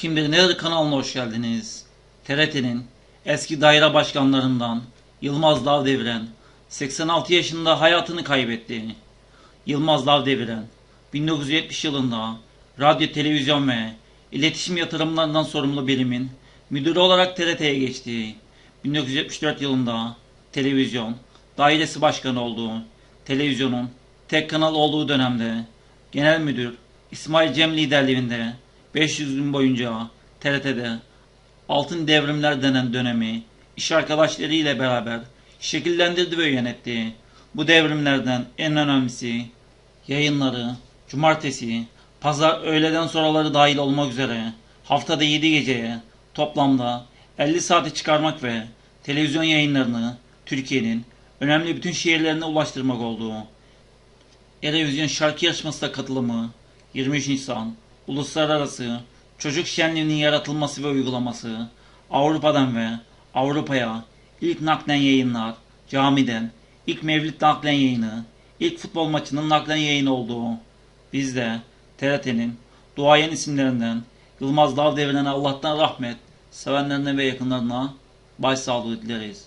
Kim Bilir Neler kanalına hoş geldiniz. TRT'nin eski daire başkanlarından Yılmaz Lavdeviren 86 yaşında hayatını kaybetti. Yılmaz Lavdeviren 1970 yılında radyo, televizyon ve iletişim yatırımlarından sorumlu birimin müdürü olarak TRT'ye geçti. 1974 yılında televizyon dairesi başkanı oldu. Televizyonun tek kanal olduğu dönemde genel müdür İsmail Cem liderliğinde 500 gün boyunca TRT'de Altın Devrimler denen dönemi iş arkadaşları ile beraber şekillendirdi ve yönetti. Bu devrimlerden en önemlisi yayınları cumartesi, pazar öğleden sonraları dahil olmak üzere haftada 7 geceye toplamda 50 saati çıkarmak ve televizyon yayınlarını Türkiye'nin önemli bütün şehirlerine ulaştırmak oldu. Erevizyon şarkı yarışmasına katılımı 23 Nisan Uluslararası Çocuk Şenliği'nin yaratılması ve uygulaması Avrupa'dan ve Avrupa'ya ilk naklen yayınlar camiden ilk mevlid naklen yayını ilk futbol maçının naklen yayını olduğu biz de TRT'nin duayen isimlerinden Yılmaz Dağ devrine Allah'tan rahmet sevenlerine ve yakınlarına başsağlığı dileriz.